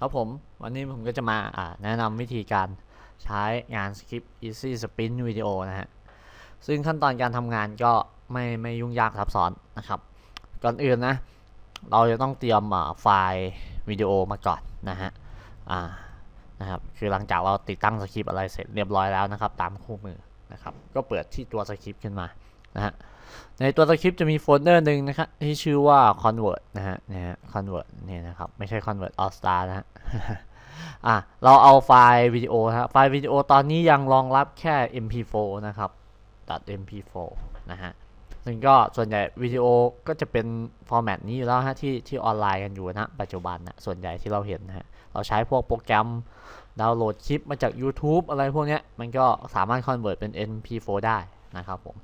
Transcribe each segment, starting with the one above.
ครับผม วันนี้ผมก็จะมาแนะนำวิธีการใช้งานสคริปต์ Easy Spin Video นะฮะ ซึ่งขั้นตอนการทำงานก็ไม่ไม่ยุ่งยากซับซ้อนนะครับ ก่อนอื่นนะ เราจะต้องเตรียมไฟล์วิดีโอมาก่อนนะฮะนะครับ คือหลังจากเราติดตั้งสคริปต์อะไรเสร็จเรียบร้อยแล้วนะครับ ตามคู่มือนะครับ ก็เปิดที่ตัวสคริปต์ขึ้นมานะฮะ ในตัวสคริปต์จะมีโฟลเดอร์หนึ่งนะครับที่ชื่อว่า convert นะฮะนี่ยฮะ convert เนี่ยนะครับ ไม่ใช่ convert all star นะฮะอะเราเอาไฟล์วิดีโอนะฮะไฟล์วิดีโอตอนนี้ยังรองรับแค่ mp4 นะครับ mp4 นะฮะซึ่งก็ส่วนใหญ่วิดีโอก็จะเป็นฟอร์แมตนี้อยู่แล้วฮะที่ที่ออนไลน์กันอยู่นะปัจจุบันนะส่วนใหญ่ที่เราเห็นนะฮะเราใช้พวกโปรแกรมดาวน์โหลดคลิปมาจาก YouTube อะไรพวกเนี้ยมันก็สามารถ convert เป็น mp4 ได้นะครับผม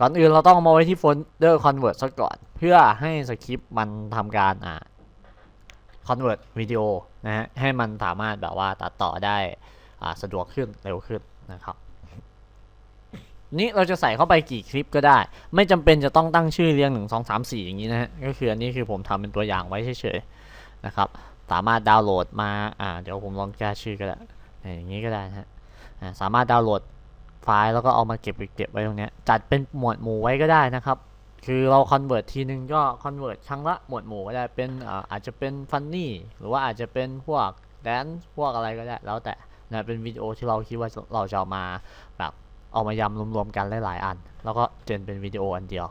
ก่อนอื่นเราต้องมาไว้ที่โฟลเดอร์ convert ซะก่อน เพื่อให้สคริปต์มันทำการอ่า convert วิดีโอนะฮะให้มันสามารถแบบว่าตัดต่อได้อ่าสะดวกขึ้นเร็วขึ้นนะครับนี้เราจะใส่เข้าไปกี่คลิปก็ได้ ไม่จำเป็นจะต้องตั้งชื่อเรียง 1 2 3 4 อย่างนี้นะฮะก็คืออันนี้คือผมทำเป็นตัวอย่างไว้เฉยๆนะครับ สามารถดาวน์โหลดมาอ่าเดี๋ยวผมลองแก้ชื่อก็ได้อย่างนี้ก็ได้นะฮะสามารถดาวน์โหลด ไฟล์แล้วก็เอามาเก็บเก็บไว้ตรงนี้จัดเป็นหมวดหมู่ไว้ก็ได้นะครับ คือเรา convert ทีนึงก็ convert ครั้งละหมวดหมู่ก็ได้เป็นอาจจะเป็น funny หรือว่าอาจจะเป็นพวก dance พวกอะไรก็ได้แล้วแต่นะเป็นวิดีโอที่เราคิดว่าเราจะเอามาแบบเอามายำรวมๆกันหลายๆอัน แล้วก็เจนเป็นวิดีโออันเดียว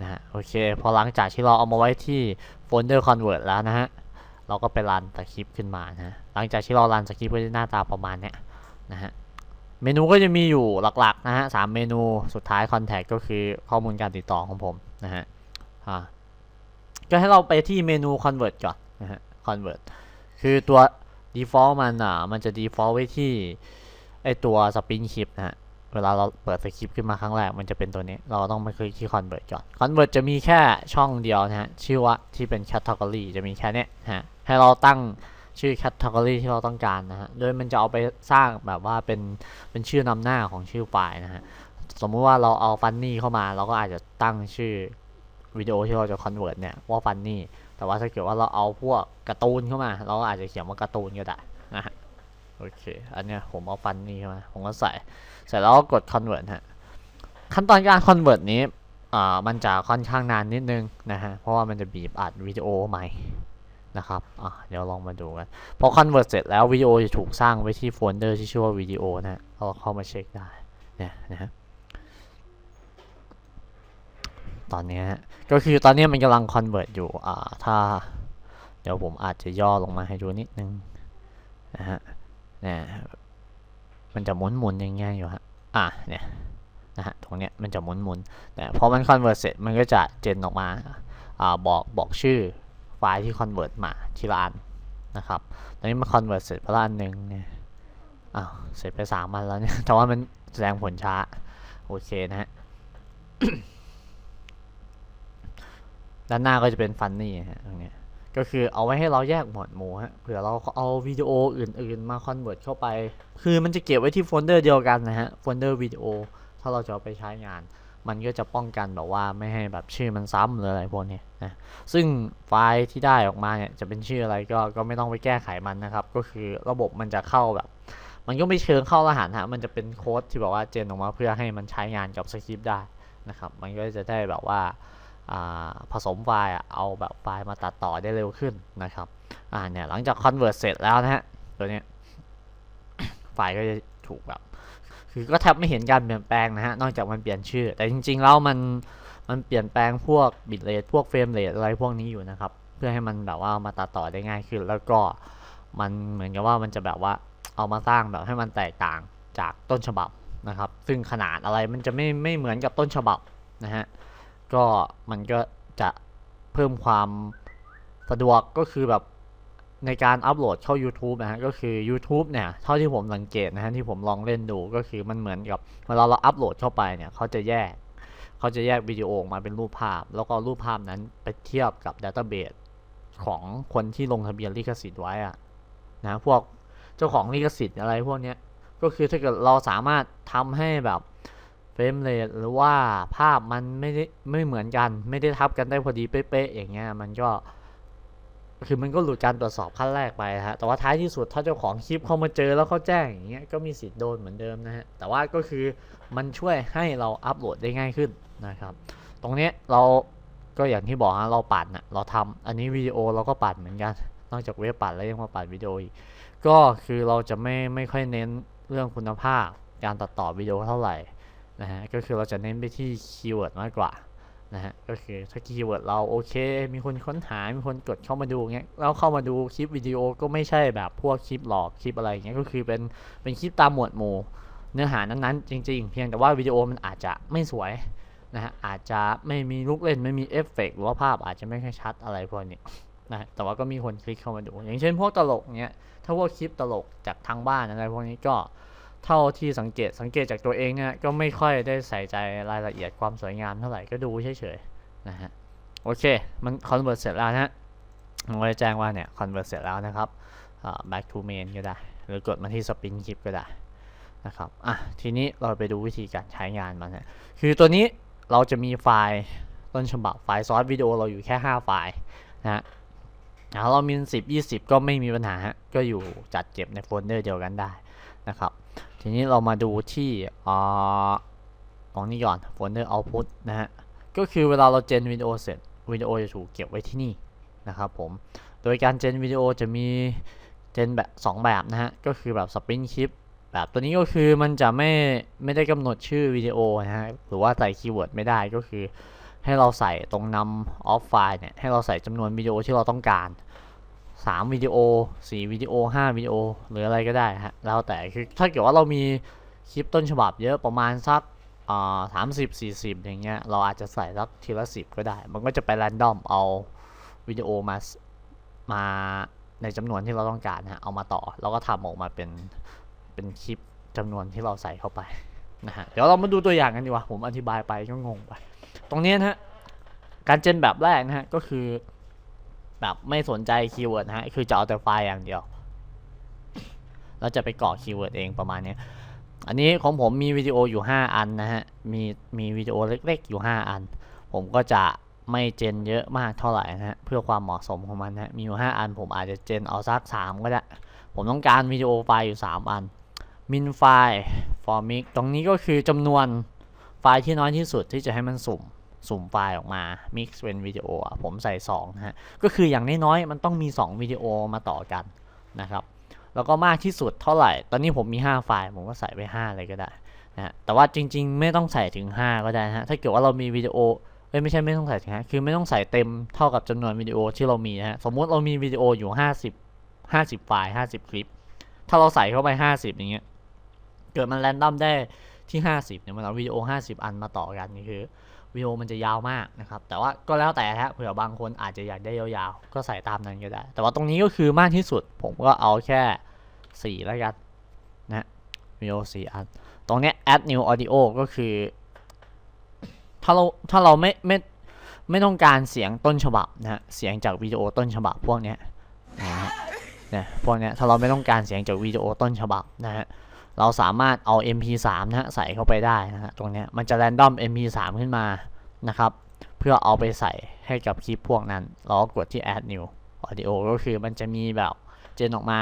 นะฮะโอเค พอหลังจากที่เราเอามาไว้ที่โฟลเดอร์ convert แล้วนะฮะเราก็ไปรันสคริปต์ขึ้นมานะหลังจากที่เรารันสคริปต์ก็จะหน้าตาประมาณเนี้ยนะฮะ เมนูก็จะมีอยู่หลักๆนะฮะสามเมนูสุดท้าย Contact ก็คือข้อมูลการติดต่อของผมนะฮะอ่าก็ให้เราไปที่เมนู Convert ก่อนนะฮะ Convert คือตัว default มันอะมันจะ default ไว้ที่ไอตัว Spin Clip นะฮะ เวลาเราเปิดสคริปต์ขึ้นมาครั้งแรกมันจะเป็นตัวนี้ เราต้องไปคลิกที่ Convert ก่อน Convert จะมีแค่ช่องเดียวนะฮะ ชื่อว่าที่เป็น Category จะมีแค่เนี้ยฮะ ให้เราตั้ง ชื่อ category ที่เราต้องการนะฮะ โดยมันจะเอาไปสร้างแบบว่าเป็นเป็นชื่อนำหน้าของชื่อไฟล์นะฮะ สมมุติว่าเราเอา funny เข้ามา เราก็อาจจะตั้งชื่อวิดีโอที่เราจะ convert เนี่ยว่า funny แต่ว่าถ้าเกิดว่าเราเอาพวกการ์ตูนเข้ามา เราก็อาจจะเขียนว่าการ์ตูนก็ได้นะฮะ โอเค อันเนี้ยผมเอา funny เข้ามา ผมก็ใส่เสร็จแล้วก็กด convert ฮะ ขั้นตอนการ convert นี้อ่ามันจะค่อนข้างนานนิดนึงนะฮะ เพราะว่ามันจะบีบอัดวิดีโอใหม่ นะครับอะเดี๋ยวลองมาดูกัน พอ convert เสร็จแล้ววิดีโอจะถูกสร้างไว้ที่โฟลเดอร์ที่ชื่อว่าวิดีโอนะเราเข้ามาเช็คได้เนี่ยนะฮะตอนนี้ก็คือตอนนี้มันกำลัง convert อยู่อ่าถ้า เดี๋ยวผมอาจจะย่อลงมาให้ดูนิดนึงนะฮะเนี่ยมันจะหมุนหมุนๆอย่างเงี้ยอยู่ฮะอะเนี่ยนะฮะตรงเนี้ยมันจะหมุนหมุนๆแต่พอมัน convert เสร็จมันก็จะเจนออกมาอ่าบอกบอกชื่อ ไฟล์ที่ convert มาทีละอันนะครับ ตอนนี้มา convert เสร็จไปละอันหนึ่งเนี่ยอ้าวเสร็จไปสามอันแล้วเนี่ย แต่ว่ามันแสดงผลช้า โอเคนะฮะ ด้านหน้าก็จะเป็น funny ฮะตรงนี้ก็คือเอาไว้ให้เราแยกหมวดหมู่ฮะ เผื่อเราเอาวิดีโออื่น ๆ มา convert เข้าไป คือมันจะเก็บไว้ที่โฟลเดอร์เดียวกันนะฮะ โฟลเดอร์วิดีโอ ถ้าเราจะเอาไปใช้งาน มันก็จะป้องกันแบบว่าไม่ให้แบบชื่อมันซ้ำหรืออะไรพวกนี้นะซึ่งไฟล์ที่ได้ออกมาเนี่ยจะเป็นชื่ออะไรก็ก็ไม่ต้องไปแก้ไขมันนะครับ ก็คือระบบมันจะเข้าแบบ มันก็ไม่เชิงเข้ารหัสฮะมันจะเป็นโค้ดที่แบบว่าเจนออกมาเพื่อให้มันใช้งานกับสคริปต์ได้นะครับ มันก็จะได้แบบว่าผสมไฟล์อะเอาแบบไฟล์มาตัดต่อได้เร็วขึ้นนะครับอ่าเนี่ยหลังจาก convert เสร็จแล้วนะฮะตัวเนี้ยไฟล์ก็จะถูกแบบ คือก็แทบไม่เห็นการเปลี่ยนแปลงนะฮะ นอกจากมันเปลี่ยนชื่อ แต่จริงๆแล้วมันมันเปลี่ยนแปลงพวกบิตเรทพวกเฟรมเรทอะไรพวกนี้อยู่นะครับ เพื่อให้มันแบบว่ามาตัดต่อได้ง่ายขึ้น แล้วก็มันเหมือนกับว่ามันจะแบบว่าเอามาสร้างแบบให้มันแตกต่างจากต้นฉบับนะครับ ซึ่งขนาดอะไรมันจะไม่ไม่เหมือนกับต้นฉบับนะฮะ ก็มันก็จะเพิ่มความสะดวกก็คือแบบ ในการอัปโหลดเข้า YouTube นะฮะก็คือ YouTube เนี่ยเท่าที่ผมสังเกตนะฮะที่ผมลองเล่นดูก็คือมันเหมือนกับเวลาเราอัปโหลดเข้าไปเนี่ยเขาจะแยกเขาจะแยกวิดีโอออกมาเป็นรูปภาพ แล้วก็รูปภาพนั้นไปเทียบกับดัตเตอร์เบสของคนที่ลงทะเบียนลิขสิทธิ์ไว้อะนะพวกเจ้าของลิขสิทธิ์อะไรพวกเนี้ยก็คือถ้าเกิดเราสามารถทำให้แบบเฟรมเรทหรือว่าภาพมันไม่ได้ไม่เหมือนกัน ไม่ได้ทับกันได้พอดีเป๊ะๆอย่างเงี้ยมันก็ คือมันก็หลุดการตรวจสอบขั้นแรกไปฮะ แต่ว่าท้ายที่สุดถ้าเจ้าของคลิปเข้ามาเจอแล้วเขาแจ้งอย่างเงี้ย ก็มีสิทธิ์โดนเหมือนเดิมนะฮะ แต่ว่าก็คือมันช่วยให้เราอัปโหลดได้ง่ายขึ้นนะครับ ตรงนี้เราก็อย่างที่บอกฮะ เราปั่นอะเราทำอันนี้วิดีโอเราก็ปั่นเหมือนกัน นอกจากเว็บปั่นแล้วยังมาปั่นวิดีโออีก ก็คือเราจะไม่ไม่ค่อยเน้นเรื่องคุณภาพ การตัดต่อวิดีโอเท่าไหร่นะฮะ ก็คือเราจะเน้นไปที่คีย์เวิร์ดมากกว่า นะฮะก็คือถ้าคีย์เวิร์ดเราโอเค มีคนค้นหา มีคนกดเข้ามาดูเงี้ยแล้วเข้ามาดูคลิปวิดีโอก็ไม่ใช่แบบพวกคลิปหลอกคลิปอะไรเงี้ยก็คือเป็นเป็นคลิปตามหมวดหมู่ เนื้อหานั้นๆ จริง ๆ เพียงแต่ว่าวิดีโอมันอาจจะไม่สวยนะฮะอาจจะไม่มีลูกเล่นไม่มีเอฟเฟกต์หรือว่าภาพอาจจะไม่ค่อยชัดอะไรพวกนี้นะฮะแต่ว่าก็มีคนคลิกเข้ามาดู อย่างเช่นพวกตลกเนี้ยถ้าพวกคลิปตลกจากทางบ้านอะไรพวกนี้ก็ เท่าที่สังเกตสังเกตจากตัวเองเนี่ยก็ไม่ค่อยได้ใส่ใจรายละเอียดความสวยงามเท่าไหร่ก็ดูเฉยๆนะฮะโอเคมันคอนเวิร์ตเสร็จแล้วนะฮะมันก็จะแจ้งว่าเนี่ยคอนเวิร์ตเสร็จแล้วนะครับอ่า back to main ก็ได้ หรือกดมาที่ spin คลิปก็ได้นะครับอะทีนี้เราไปดูวิธีการใช้งานมันนะคือตัวนี้เราจะมีไฟล์ต้นฉบับไฟล์ซอสวิดีโอเราอยู่แค่ 5 ไฟล์นะฮะอ่าเรามี 10 20 ก็ไม่มีปัญหาฮะก็อยู่จัดเก็บในโฟลเดอร์เดียวกันได้ นะครับ ทีนี้เรามาดูที่อ่าตรงนี้ก่อนโฟลเดอร์ output นะฮะ ก็คือเวลาเราเจนวิดีโอเสร็จวิดีโอจะถูกเก็บไว้ที่นี่นะครับผม โดยการเจนวิดีโอจะมีเจนแบบ2แบบนะฮะ ก็คือแบบสปรินคลิปแบบตัวนี้ก็คือมันจะไม่ไม่ได้กำหนดชื่อวิดีโอนะฮะ หรือว่าใส่คีย์เวิร์ดไม่ได้ก็คือให้เราใส่ตรงนำออฟไฟล์เนี่ยให้เราใส่จำนวนวิดีโอที่เราต้องการ 3วิดีโอ4วิดีโอ5วิดีโอหรืออะไรก็ได้ฮะแล้วแต่คือถ้าเกิดว่าเรามีคลิปต้นฉบับเยอะประมาณสักสามสิบสี่สิบอย่างเงี้ยเราอาจจะใส่สักทีละสิบก็ได้ มันก็จะไปแรนดอมเอาวิดีโอมามาในจำนวนที่เราต้องการฮะเอามาต่อแล้วก็ทำออกมาเป็นเป็นคลิปจำนวนที่เราใส่เข้าไปนะฮะเดี๋ยวเรามาดูตัวอย่างกันดีกว่าผมอธิบายไปก็งงไป ตรงนี้นะฮะการเจนแบบแรกนะฮะก็คือ แบบไม่สนใจคีย์เวิร์ดนะฮะ คือจะเอาแต่ไฟล์อย่างเดียวเราจะไปกรอกคีย์เวิร์ดเองประมาณนี้ อันนี้ของผมมีวิดีโออยู่ 5 อันนะฮะ มีมีวิดีโอเล็กๆอยู่ 5 อัน ผมก็จะไม่เจนเยอะมากเท่าไหร่นะฮะ เพื่อความเหมาะสมของมันนะฮะมีอยู่ 5 อัน ผมอาจจะเจนเอาสัก 3 ก็ได้ ผมต้องการวิดีโอไฟล์อยู่ 3 อัน min ไฟล์ for mix ตรงนี้ก็คือจำนวนไฟล์ที่น้อยที่สุดที่จะให้มันสุ่ม สุ่มไฟล์ออกมา mix เป็นวิดีโอผมใส่2นะฮะก็คืออย่างน้อยๆมันต้องมี 2 วิดีโอมาต่อกันนะครับแล้วก็มากที่สุดเท่าไหร่ ตอนนี้ผมมี 5 ไฟล์ ผมก็ใส่ไป 5 เลยก็ได้นะแต่ว่าจริงๆ ไม่ต้องใส่ถึง 5 ก็ได้ฮะ ถ้าเกิดว่าเรามีวิดีโอเอ้ยไม่ใช่ไม่ต้องใส่ถึง5คือไม่ต้องใส่เต็มเท่ากับจำนวนวิดีโอที่เรามีนะฮะ สมมุติเรามีวิดีโออยู่ 50 50 ไฟล์ 50 คลิป ถ้าเราใส่เข้าไป 50 อย่างเงี้ย เกิดมันแรนดอมได้ที่ 50เนี่ยมันเอาวิดีโอ 50 อันมาต่อกันนี่คือ วิดีโอมันจะยาวมากนะครับ แต่ว่าก็แล้วแต่ฮะเผื่อบางคนอาจจะอยากได้ยาวๆ ก็ใส่ตามนั้นก็ได้ แต่ว่าตรงนี้ก็คือมากที่สุด ผมก็เอาแค่4แล้วกันนะวิดีโอ4อัน ตรงนี้ add new audio ก็คือ ถ้าเราถ้าเราไม่ไม่ไม่ต้องการเสียงต้นฉบับนะฮะ เสียงจากวิดีโอต้นฉบับพวกเนี้ยนะฮะ เนี่ยพวกเนี้ยถ้าเราไม่ต้องการเสียงจากวิดีโอต้นฉบับนะฮะ เราสามารถเอา MP3 นะฮะใส่เข้าไปได้นะฮะตรงนี้มันจะ random MP3 ขึ้นมานะครับ เพื่อเอาไปใส่ให้กับคลิปพวกนั้น เราก็กดที่ add new audio ก็คือมันจะมีแบบเจนออกมา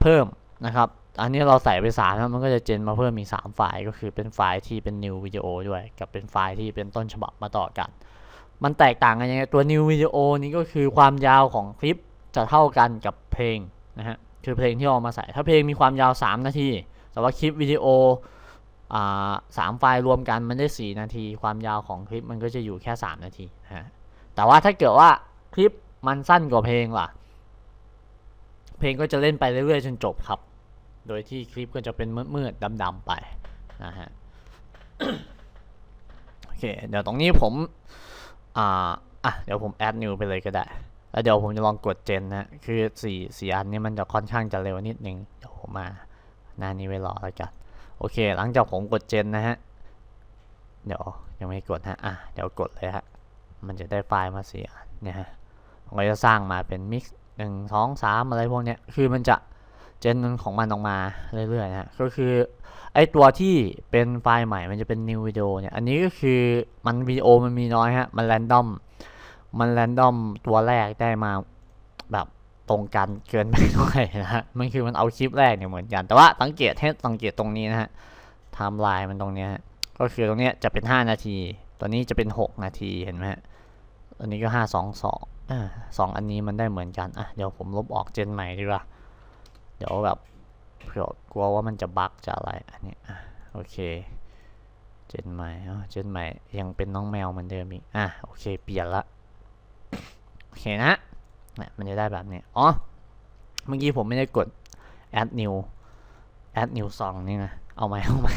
เพิ่มนะครับ อันนี้เราใส่ไป3แล้วมันก็จะเจนมาเพิ่มมีก3ไฟล์ก็คือเป็นไฟล์ที่เป็น new video ด้วย กับเป็นไฟล์ที่เป็นต้นฉบับมาต่อกัน มันแตกต่างกันยังไงตัว new video นี้ก็คือความยาวของคลิปจะเท่ากันกับเพลงนะฮะ คือเพลงที่เรามาใส่ถ้าเพลงมีความยาว 3 นาที แต่ว่าคลิปวิดีโอสามไฟล์รวมกันมันได้ 4 นาที ความยาวของคลิปมันก็จะอยู่แค่ 3 นาทีฮะแต่ว่าถ้าเกิดว่าคลิปมันสั้นกว่าเพลงล่ะ เพลงก็จะเล่นไปเรื่อยๆจนจบครับ โดยที่คลิปก็จะเป็นมืดๆดำๆไปนะฮะโอเคเดี๋ยวตรงนี้ผมอ่าอะเดี๋ยวผมแอดนิวไปเลยก็ได้ แล้วเดี๋ยวผมจะลองกดเจนนะ คือสี่สี่อันนี้มันจะค่อนข้างจะเร็วนิดนึง เดี๋ยวผมมาหน้านี้ไว้รอแล้วกัน โอเค หลังจากผมกดเจนนะฮะ เดี๋ยวยังไม่กดฮะ อะ เดี๋ยวกดเลยฮะ มันจะได้ไฟล์มาสี่อันเนี่ยฮะผมก็จะสร้างมาเป็นมิกซ์หนึ่งสองสามอะไรพวกเนี้ย คือมันจะเจนของมันออกมาเรื่อยๆนะฮะก็คือไอตัวที่เป็นไฟล์ใหม่มันจะเป็น new video เนี่ย อันนี้ก็คือมันวิดีโอมันมีน้อยฮะ มันแรนดอม มันแรนดอมตัวแรกได้มาแบบตรงกันเกินไปหน่อยนะฮะ มันคือมันเอาคลิปแรกเนี่ยเหมือนกัน แต่ว่าสังเกตให้สังเกตตรงนี้นะฮะไทม์ไลน์มันตรงเนี้ยฮะก็คือตรงเนี้ยจะเป็น 5 นาที ตัวนี้จะเป็น 6 นาทีเห็นไหมฮะอันนี้ก็ 5 2 2อ่าสองอันนี้มันได้เหมือนกัน อะ เดี๋ยวผมลบออกเจนใหม่ดีกว่า เดี๋ยวแบบเผื่อกลัวว่ามันจะบั๊กจะอะไร อันนี้ อะ โอเค เจนใหม่อ๋อเจนใหม่ยังเป็นน้องแมวเหมือนเดิมอีก อะ โอเค เปลี่ยนละ อเคนะเนี่ยมันจะได้แบบนี้ อ๋อ เมื่อกี้ผมไม่ได้กด add new add new song นี่นะ เอาใหม่เอาใหม่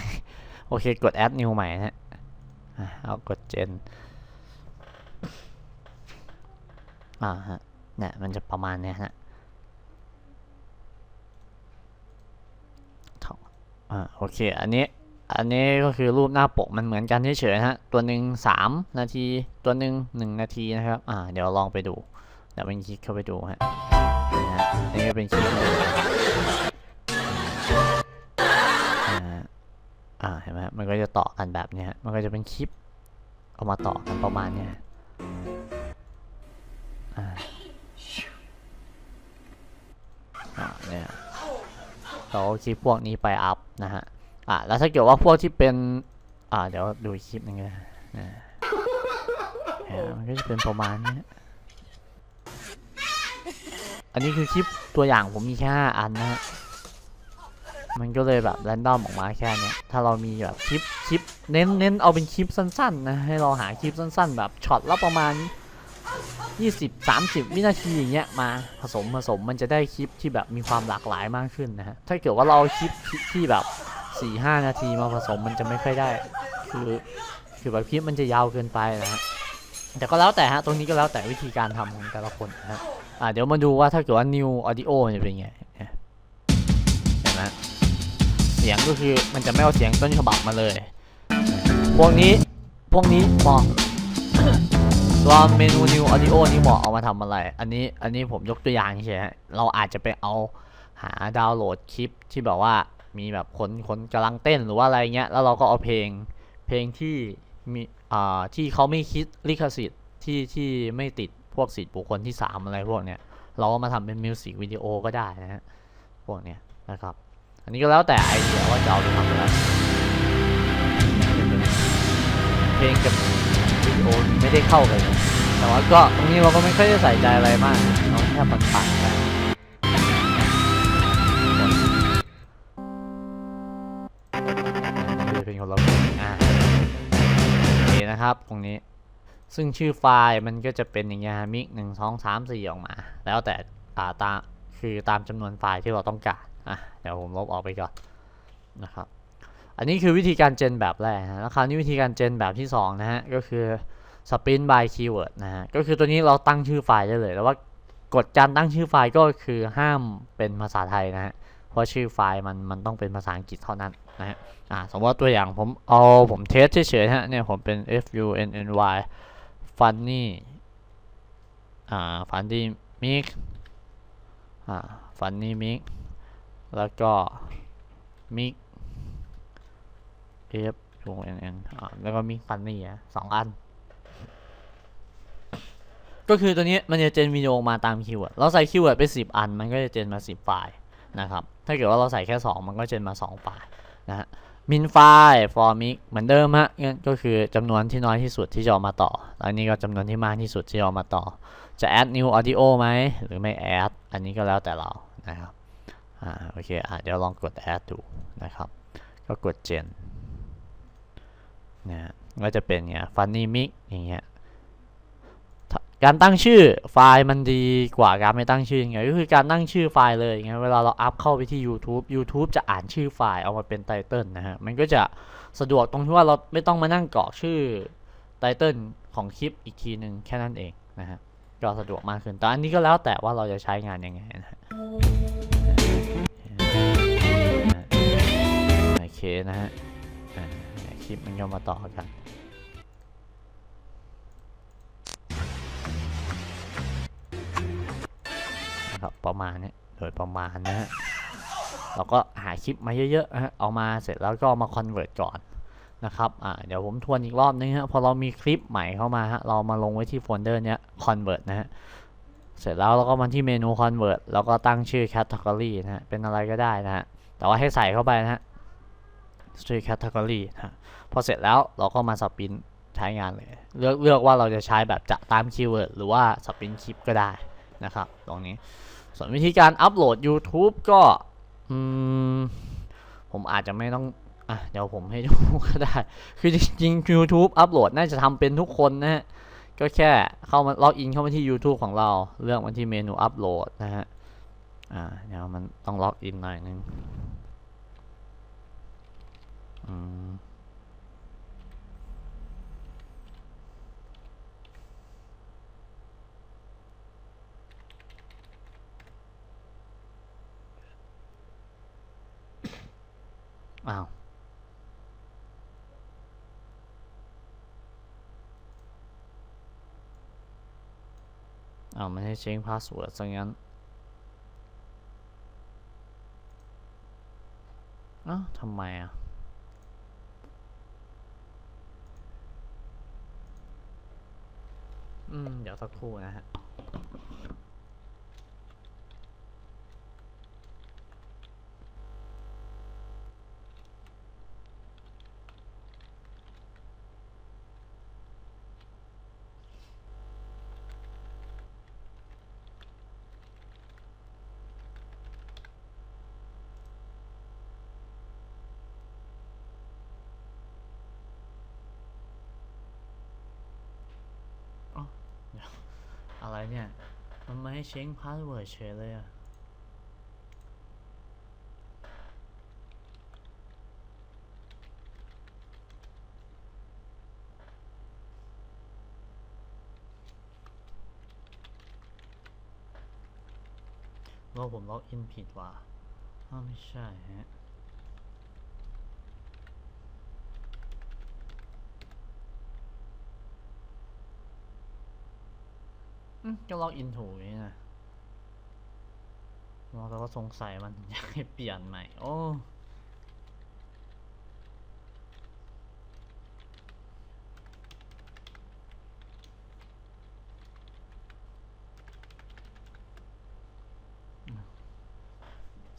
โอเค กด add new ใหม่นะฮะเอากด gen อ่าฮะเนี่ยมันจะประมาณเนี้ยฮะอ่าโอเค อันนี้ อันนี้ก็คือรูปหน้าปกมันเหมือนกันเฉยๆนะฮะ ตัวหนึ่งสามนาที ตัวหนึ่งหนึ่งนาทีนะครับ อ่า เดี๋ยวลองไปดู เดี๋ยวเป็นคลิกเข้าไปดูฮะนี่ฮะอันนี้ก็เป็นคลิปอ่า เห็นไหมฮะมันก็จะต่อกันแบบเนี้ยมันก็จะเป็นคลิป เอามาต่อกันประมาณเนี้ยอ่าอ่าเนี่ยเราเอาคลิปพวกนี้ไปอัพนะฮะ อ่าแล้วถ้าเกิดว่าพวกที่เป็น อ่า เดี๋ยวดูคลิปหนึงนะอ่ามันก็จะเป็นประมาณนี้อันนี้คือคลิปตัวอย่างผมมีแค่ห้าอันนะฮะมันก็เลยแบบแรนดอมออกมาแค่นี้ถ้าเรามีแบบคลิปคลิปเน้นเน้นเอาเป็นคลิปสั้นๆนะให้เราหาคลิปสั้น ๆ แบบช็อตละประมาณ 20 30 วินาทีอย่างเงี้ยมาผสมผสมมันจะได้คลิปที่แบบมีความหลากหลายมากขึ้นนะฮะถ้าเกิดว่าเราคลิปที่แบบ 4-5นาทีมาผสมมันจะไม่ค่อยได้ คือคือแบบคลิปมันจะยาวเกินไปนะฮะแต่ก็แล้วแต่ฮะตรงนี้ก็แล้วแต่วิธีการทำของแต่ละคนนะฮะอ่าเดี๋ยวมาดูว่าถ้าเกิดว่า new audio จะเป็นไงเห็นไหมเสียงก็คือมันจะไม่เอาเสียงต้นฉบับมาเลย พวกนี้พวกนี้เหมาะตัวเมนู New Audio นี่เหมาะเอามาทำอะไร อันนี้อันนี้ผมยกตัวอย่างเฉยๆฮะเราอาจจะไปเอาหาดาวน์โหลดคลิปที่แบบว่า มีแบบคนคนกำลังเต้นหรือว่าอะไรเงี้ย แล้วเราก็เอาเพลงเพลงที่มีอ่าที่เขาไม่คิดลิขสิทธิ์ที่ที่ไม่ติดพวกสิทธิ์บุคคลที่สามอะไรพวกเนี้ย เราก็มาทำเป็นมิวสิกวิดีโอก็ได้นะฮะ พวกเนี้ยนะครับ อันนี้ก็แล้วแต่ไอเดียว่าจะเอาไปทำอะไรเพลงกับวิดีโอไม่ได้เข้ากันแต่ว่าก็ตรงนี้เราก็ไม่ค่อยได้ใส่ใจอะไรมากเราแค่ปันๆกัน เป็นคนละคนอะโอเคนะครับตรงนี้ ซึ่งชื่อไฟล์มันก็จะเป็นอย่างเงี้ยมิกหนึ่งสองสามสี่ออกมา แล้วแต่อ่าตามคือตามจำนวนไฟล์ที่เราต้องการอะเดี๋ยวผมลบออกไปก่อนนะครับ อันนี้คือวิธีการเจนแบบแรกนะแล้วคราวนี้วิธีการเจนแบบที่2นะฮะก็คือ spin by keyword นะฮะก็คือตัวนี้เราตั้งชื่อไฟล์ได้เลยแล้วว่ากฎการตั้งชื่อไฟล์ก็คือห้ามเป็นภาษาไทยนะฮะ เพราะชื่อไฟล์มันมันต้องเป็นภาษาอังกฤษเท่านั้น นะฮะอ่าสมมติว่าตัวอย่างผมเอาผมเทสเฉยๆฮะเนี่ยผมเป็น f u n n y funny อ่า funny mix อ่า funny mix แล้วก็มิกเอฟวงเอ็นเอ็นอ่าแล้วก็มิกฟันนี่อะสองอัน ก็คือตัวนี้มันจะเจนวิดีโอมาตามคีย์เวิร์ดเราใส่คีย์เวิร์ดไปสิบอัน มันก็จะเจนมาสิบไฟล์นะครับ ถ้าเกิดว่าเราใส่แค่สองมันก็เจนมาสองไฟล์ นะฮะมินไฟล์ for mic เหมือนเดิมฮะงั้นก็คือจำนวนที่น้อยที่สุดที่จะเอามาต่อแล้วนี่ก็จำนวนที่มากที่สุดที่จะเอามาต่อ จะ add new audio ไหมหรือไม่ add อันนี้ก็แล้วแต่เรานะครับอ่าโอเคอะเดี๋ยวลองกด add ดูนะครับ ก็กด gen นะฮะก็จะเป็นเงี้ย funny mix อย่างเงี้ย การตั้งชื่อไฟล์มันดีกว่าการไม่ตั้งชื่อยังไงก็คือการตั้งชื่อไฟล์เลยอย่างเงี้ยเวลาเราอัพเข้าไปที่ YouTube YouTube จะอ่านชื่อไฟล์เอามาเป็นไตเติลนะฮะ มันก็จะสะดวกตรงที่ว่าเราไม่ต้องมานั่งกรอกชื่อไตเติลของคลิปอีกทีหนึ่งแค่นั้นเองนะฮะก็สะดวกมากขึ้นแต่อันนี้ก็แล้วแต่ว่าเราจะใช้งานยังไงนะฮะโอเคนะฮะคลิปมันก็มาต่อกัน ครับประมาณนี้โดยประมาณนะฮะเราก็หาคลิปมาเยอะๆฮะเอามาเสร็จแล้วก็มาคอนเวิร์ตก่อนนะครับอ่าเดี๋ยวผมทวนอีกรอบนึงฮะพอเรามีคลิปใหม่เข้ามาฮะเรามาลงไว้ที่โฟลเดอร์เนี้ย convert นะฮะเสร็จแล้วเราก็มาที่เมนู convert แล้วก็ตั้งชื่อ category นะฮะ เป็นอะไรก็ได้นะฮะ แต่ว่าให้ใส่เข้าไปนะฮะ ชื่อ category นะฮะ พอเสร็จแล้วเราก็มาสปินใช้งานเลย เลือกเลือกว่าเราจะใช้แบบจะตามคีย์เวิร์ดหรือว่าสปินคลิปก็ได้นะครับ ตรงนี้ ส่วนวิธีการอัปโหลด YouTube ก็อผมอาจจะไม่ต้องอะเดี๋ยวผมให้ดูก็ได้ คือจริงๆ YouTube อัปโหลดน่าจะทำเป็นทุกคนนะฮะ ก็แค่เข้ามาล็อกอินเข้ามาที่ YouTube ของเรา เลือกมาที่เมนูอัปโหลดนะฮะ อ่า เดี๋ยวมันต้องล็อกอินหน่อยนึง อืม อ้าว อ้าวมันให้เช็คพาสเวิร์ดซะงั้นอ้าวทำไมอะอืม เดี๋ยวสักครู่นะฮะ อะไรเนี่ย มันไม่ให้เช็คพาสเวิร์ดเฉยเลยอะว่าผมล็อกอินผิดว่ะอ้าวไม่ใช่ฮะ ก็ล็อกอินถูกนี่นะเราแต่ว่าสงสัยมันอยากให้เปลี่ยนใหม่ โอ้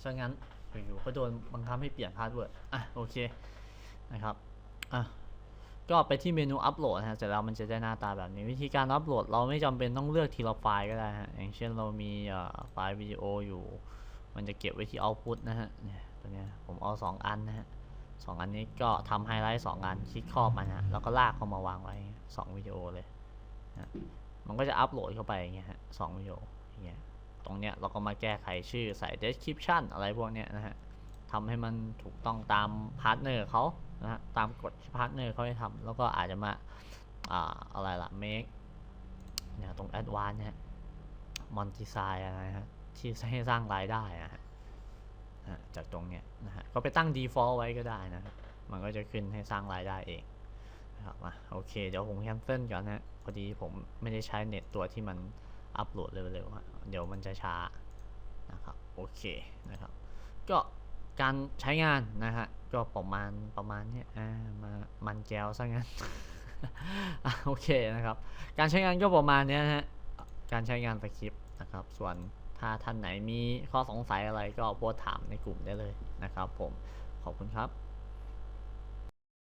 ซะงั้นอยู่ๆก็โดนบังคับให้เปลี่ยนพาสเวิร์ด อะ โอเค นะครับ อะ ก็ไปที่เมนูอัปโหลดนะฮะเสร็จแล้วมันจะได้หน้าตาแบบนี้ วิธีการอัปโหลดเราไม่จำเป็นต้องเลือกทีละไฟล์ก็ได้ฮะอย่างเช่นเรามีไฟล์วิดีโออยู่ มันจะเก็บไว้ที่ output นะฮะเนี่ยตัวเนี้ยผมเอา 2 อันนะฮะสองอันนี้ก็ทำไฮไลท์สองอันคลิกครอบมันนะฮะแล้วก็ลากเข้ามาวางไว้สองวิดีโอเลยนะมันก็จะอัปโหลดเข้าไปอย่างเงี้ยฮะสองวิดีโออย่างเงี้ยตรงเนี้ยเราก็มาแก้ไขชื่อใส่ description อะไรพวกเนี้ยนะฮะทำให้มันถูกต้องตามพาร์ทเนอร์เขา นะฮะตามกฎที่พาร์ทเนอร์เขาให้ทำแล้วก็อาจจะมาอ่าอะไรล่ะ make เนี่ยตรง advanced เนี่ย monetize อะไรฮะที่ให้สร้างรายได้อะฮะนะฮะจากตรงเนี้ยนะฮะก็ไปตั้ง default ไว้ก็ได้นะมันก็จะขึ้นให้สร้างรายได้เองนะครับมาโอเค เดี๋ยวผมแคนเซิลก่อนนะฮะพอดีผมไม่ได้ใช้เน็ตตัวที่มันอัปโหลดเร็วๆฮะเดี๋ยวมันจะช้านะครับโอเคนะครับก็ การใช้งานนะฮะก็ประมาณประมาณเนี้ยอ่ามามันแก้วซะงั้นโอเคนะครับ การใช้งานก็ประมาณเนี้ยนะฮะการใช้งานสคริปต์นะครับ ส่วนถ้าท่านไหนมีข้อสงสัยอะไรก็โพสถามในกลุ่มได้เลยนะครับผมขอบคุณครับ